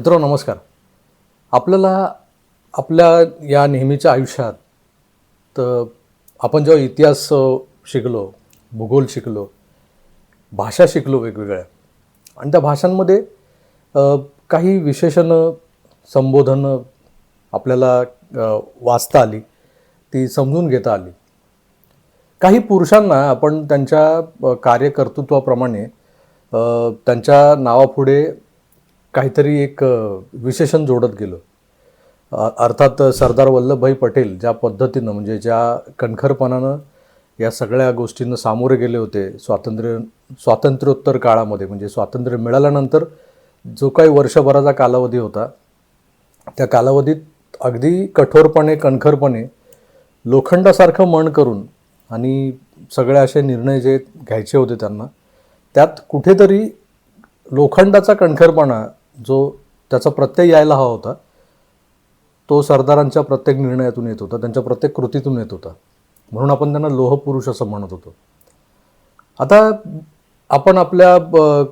मित्र नमस्कार. आपल्याला आपल्या या नेहमीच्या आयुष्यात तर आपण जेव्हा इतिहास शिकलो भूगोल शिकलो भाषा शिकलो वेगवेगळ्या आणि त्या भाषांमध्ये काही विशेषणं संबोधनं आपल्याला वाचता आली ती समजून घेता आली. काही पुरुषांना आपण त्यांच्या कार्यकर्तृत्वाप्रमाणे त्यांच्या नावापुढे काहीतरी एक विशेषण जोडत गेलो. अर्थात सरदार वल्लभभाई पटेल ज्या पद्धतीनं म्हणजे ज्या कणखरपणानं या सगळ्या गोष्टींना सामोरे गेले होते स्वातंत्र्य स्वातंत्र्योत्तर काळामध्ये म्हणजे स्वातंत्र्य मिळाल्यानंतर जो काही वर्षभराचा कालावधी होता त्या कालावधीत अगदी कठोरपणे कणखरपणे लोखंडासारखं मन करून आणि सगळे असे निर्णय जे घ्यायचे होते त्यांना त्यात कुठेतरी लोखंडाचा कणखरपणा जो त्याचा प्रत्यय यायला हवा होता तो सरदारांच्या प्रत्येक निर्णयातून येत होता त्यांच्या प्रत्येक कृतीतून येत होता. म्हणून आपण त्यांना लोहपुरुष असं म्हणत होतो. आता आपण आपल्या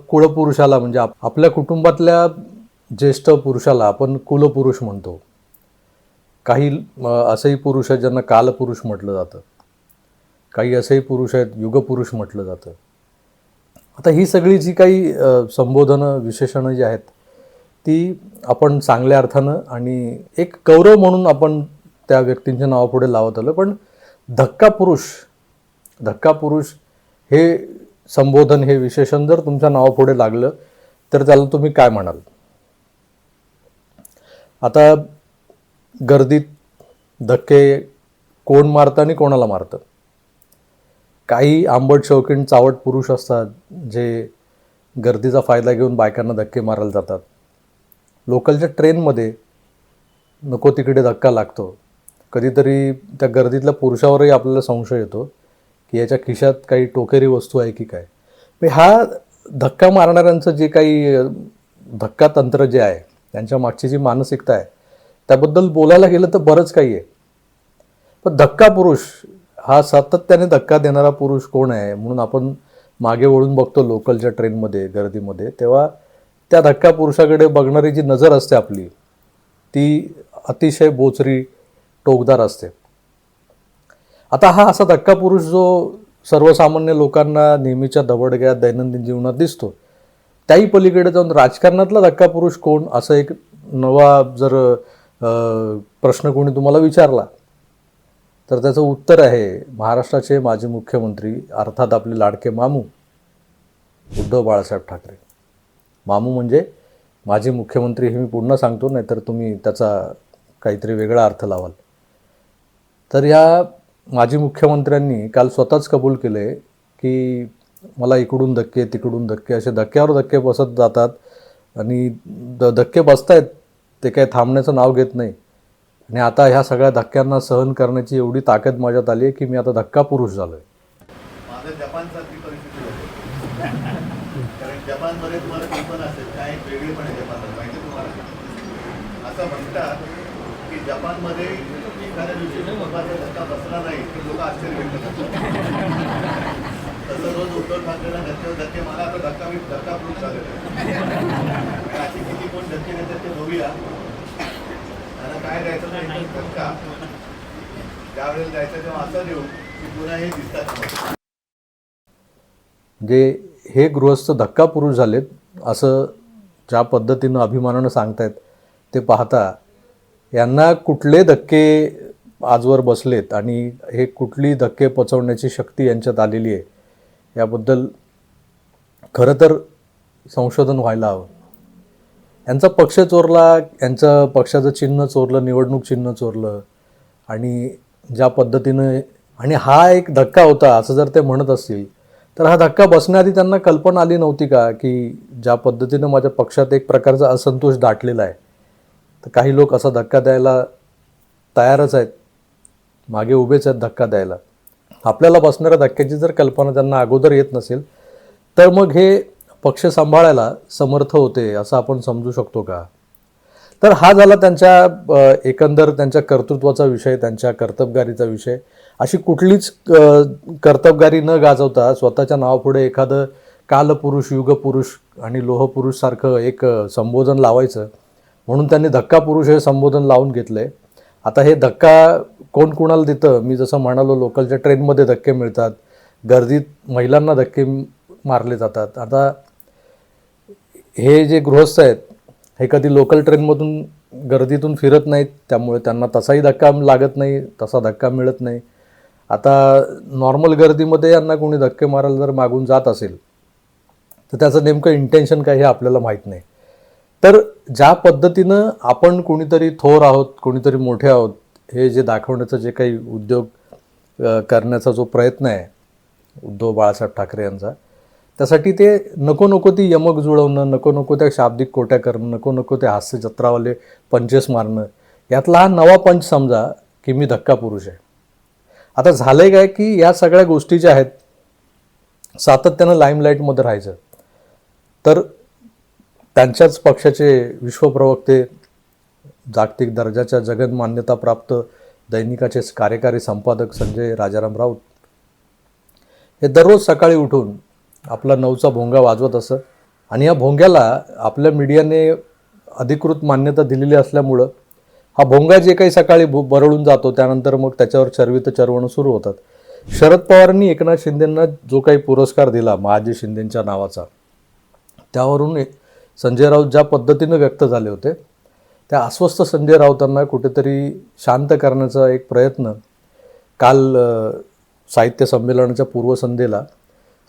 कुळपुरुषाला म्हणजे आप- आपल्या कुटुंबातल्या ज्येष्ठ पुरुषाला आपण कुलपुरुष म्हणतो. काही असेही पुरुष आहेत ज्यांना कालपुरुष म्हटलं जातं. काही असेही पुरुष आहेत युगपुरुष म्हटलं जातं. आता ही सगळी जी काही संबोधनं विशेषणं जी आहेत ती आपण चांगल्या अर्थानं आणि एक गौरव म्हणून आपण त्या व्यक्तींच्या नावापुढे लावत आलो. पण धक्का पुरुष धक्का पुरुष हे संबोधन हे विशेषण जर तुमच्या नावापुढे लागलं तर त्याला तुम्ही काय म्हणाल? आता गर्दीत धक्के कोण मारतं आणि कोणाला मारतं? काही आंबट शौकीन चावट पुरुष असतात जे गर्दीचा फायदा घेऊन बायकांना धक्के मारायला जातात. लोकलच्या ट्रेनमध्ये नको तिकडे धक्का लागतो. कधीतरी त्या गर्दीतल्या पुरुषावरही आपल्याला संशय येतो की याच्या खिशात काही टोकेरी वस्तू आहे की काय. हा धक्का मारणाऱ्यांचं जे काही धक्का तंत्र जे आहे त्यांच्या मागची जी मानसिकता आहे त्याबद्दल बोलायला गेलं तर बरंच काही आहे. पण धक्का पुरुष हा सातत्याने धक्का देणारा पुरुष कोण आहे? म्हणून आपण मागे वळून बघतो लोकलच्या ट्रेनमध्ये गर्दीमध्ये तेव्हा त्या धक्का पुरुषाकडे बघणारी जी नजर असते आपली ती अतिशय बोचरी टोकदार असते. आता हा असा धक्का पुरुष जो सर्वसामान्य लोकांना नेहमीच्या दबडग्या दैनंदिन जीवनात दिसतो त्याही पलीकडे जाऊन राजकारणातला धक्का पुरुष कोण? असं एक नवा जर प्रश्न कोणी तुम्हाला विचारला तर त्याचं उत्तर आहे महाराष्ट्राचे माजी मुख्यमंत्री अर्थात आपले लाडके मामू उद्धव बाळासाहेब ठाकरे. मामू म्हणजे माझे मुख्यमंत्री हे मी पुन्हा सांगतो नाहीतर तुम्ही त्याचा काहीतरी वेगळा अर्थ लावाल. तर या माजी मुख्यमंत्र्यांनी काल स्वतःच कबूल केले की मला इकडून धक्के तिकडून धक्के असे धक्क्यावर धक्के बसत जातात आणि द धक्के बसतायत ते काही थांबण्याचं नाव घेत नाही. आणि आता ह्या सगळ्या धक्क्यांना सहन करण्याची एवढी ताकद माझ्यात आली आहे की मी आता धक्का पुरुष झालो आहे कारण जपानमध्ये तुम्हाला कल्पना असेल काय एक वेगळेपण आहे जपानमध्ये माहिती तुम्हाला? असं म्हणतात की जपानमध्ये एखाद्या दिवशी कुटुंबाचा धक्का बसला नाही की लोक आश्चर्य व्यक्त करतात. तसं रोज उद्धव ठाकरेला धक्के धक्के मला आता धक्का मी धक्का प्रूफ झालेला अशी किती कोण धक्के देतात ते बघूया. त्यांना काय द्यायचं नाही धक्का. ज्यावेळेला द्यायचं तेव्हा असं देऊ की पुन्हा हे दिसतात. जे हे गृहस्थ धक्का पुरुष झालेत असं ज्या पद्धतीनं अभिमानानं सांगतायत ते पाहता यांना कुठले धक्के आजवर बसलेत आणि हे कुठली धक्के पचवण्याची शक्ती यांच्यात आलेली आहे याबद्दल खरं तर संशोधन व्हायला हवं. यांचा पक्ष चोरला यांचं पक्षाचं चिन्ह चोरलं निवडणूक चिन्ह चोरलं आणि ज्या पद्धतीनं आणि हा एक धक्का होता असं जर ते म्हणत असतील तर हा धक्का बसण्याआधी त्यांना कल्पना आली नव्हती का की ज्या पद्धतीनं माझ्या पक्षात एक प्रकारचा असंतोष दाटलेला आहे? तर काही लोक असा धक्का द्यायला तयारच आहेत. मागे उभेच आहेत धक्का द्यायला. आपल्याला बसणाऱ्या धक्क्याची जर कल्पना त्यांना अगोदर येत नसेल तर मग हे पक्ष सांभाळायला समर्थ होते असं आपण समजू शकतो का? तर हा झाला त्यांच्या एकंदर त्यांच्या कर्तृत्वाचा विषय त्यांच्या कर्तबगारीचा विषय. अशी कुठलीच कर्तबगारी न गाजवता स्वतःच्या नावापुढे एखादं कालपुरुष युगपुरुष आणि लोहपुरुष सारखं एक संबोधन लावायचं. म्हणून त्यांनी धक्का पुरुष हे संबोधन लावून घेतले आता हे धक्का कोण कोणाला देतं? मी जसं म्हणालो लोकलच्या ट्रेनमध्ये धक्के मिळतात. गर्दीत महिलांना धक्के मारले जातात. आता हे जे गृहस्थ आहेत हे कधी लोकल ट्रेनमधून गर्दीतून फिरत नाहीत. त्यामुळे त्यांना तसाही धक्का लागत नाही तसा धक्का मिळत नाही. आता नॉर्मल गर्दीमध्ये यांना कोणी धक्के मारायला जर मागून जात असेल तर त्याचं नेमकं इंटेन्शन काय हे आपल्याला माहीत नाही. तर ज्या पद्धतीनं आपण कोणीतरी थोर आहोत कोणीतरी मोठे आहोत हे जे दाखवण्याचं जे काही उद्योग करण्याचा जो प्रयत्न आहे उद्धव बाळासाहेब ठाकरे यांचा त्यासाठी ते नको नको ती यमक जुळवणं नको नको त्या शाब्दिक कोट्या करणं नको नको ते हास्य जत्रावाले पंचेस मारणं यातला हा नवा पंच समजा की मी धक्का पुरुष आहे. आता झालंय काय की या सगळ्या गोष्टी ज्या आहेत सातत्यानं लाईमलाईटमध्ये राहायचं. तर त्यांच्याच पक्षाचे विश्वप्रवक्ते जागतिक दर्जाच्या जगन मान्यताप्राप्त दैनिकाचे कार्यकारी संपादक संजय राजाराम राऊत हे दररोज सकाळी उठून आपला नऊचा भोंगा वाजवत असत. आणि या भोंग्याला आपल्या मीडियाने अधिकृत मान्यता दिलेली असल्यामुळं हा भोंगा जे काही सकाळी बरळून जातो त्यानंतर मग त्याच्यावर चरवित चरवणं सुरू होतात. शरद पवारांनी एकनाथ शिंदेंना जो काही पुरस्कार दिला महाजी शिंदेंच्या नावाचा त्यावरून संजय राऊत ज्या पद्धतीनं व्यक्त झाले होते त्या अस्वस्थ संजय राऊतांना कुठेतरी शांत करण्याचा एक प्रयत्न काल साहित्य संमेलनाच्या पूर्वसंध्येला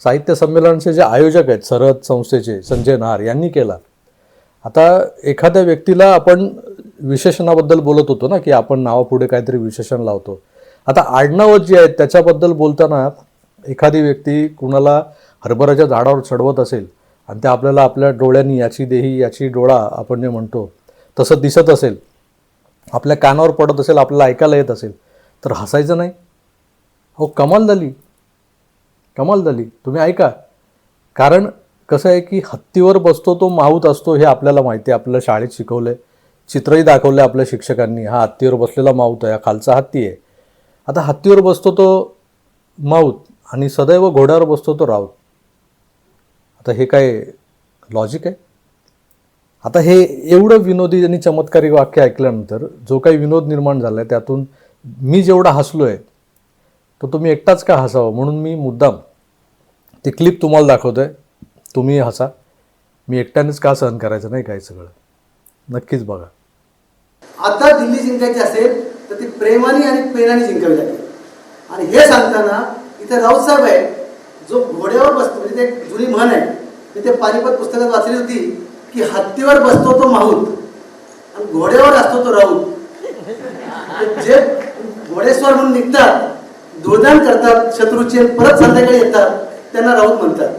साहित्य संमेलनाचे जे आयोजक आहेत सरहद संस्थेचे संजय नहार यांनी केला. आता एखाद्या व्यक्तीला आपण विशेषणाबद्दल बोलत होतो ना की आपण नावापुढे काहीतरी विशेषण लावतो. आता आडनावं जी आहेत त्याच्याबद्दल बोलताना एखादी व्यक्ती कुणाला हरभऱ्याच्या झाडावर चढवत असेल आणि ते आपल्याला आपल्या डोळ्यांनी याची देही याची डोळा आपण जे म्हणतो तसं दिसत असेल आपल्या कानावर पडत असेल आपल्याला ऐकायला येत असेल तर हसायचं नाही. हो कमाल झाली. कमाल झाली. तुम्ही ऐका. कारण कसं आहे की हत्तीवर बसतो तो माऊत असतो हे आपल्याला माहिती आहे. आपल्याला शाळेत शिकवलं आहे चित्रही दाखवलं आपल्या शिक्षकांनी. हा हत्तीवर बसलेला माऊत आहे. हा खालचा हत्ती आहे. आता हत्तीवर बसतो तो माऊत आणि सदैव घोड्यावर बसतो तो राऊत. आता हे काय लॉजिक आहे? आता हे एवढं विनोदी आणि चमत्कारी वाक्य ऐकल्यानंतर जो काही विनोद निर्माण झाला आहे त्यातून मी जेवढा हसलो आहे तर तुम्ही एकटाच का हसावं? म्हणून मी मुद्दाम ती क्लिप तुम्हाला दाखवतो आहे तुम्ही हसा. मी एकट्यानेच का सहन करायचं? नाही काय सगळं. नक्कीच बघा. आता दिल्ली जिंकायची असेल तर ती प्रेमाने आणि पेनाने जिंकावी लागेल. आणि हे सांगताना इथे राऊत साहेब आहे जो घोड्यावर बसतो म्हणजे ते एक जुनी म्हण आहे मी ते पानिपत पुस्तकात वाचली होती की हत्तीवर बसतो तो माहूत आणि घोड्यावर असतो तो राऊत. म्हणजे जे घोडेस्वर म्हणून निघतात दुर्दान करतात शत्रूचे परत संध्याकाळी येतात त्यांना राऊत म्हणतात.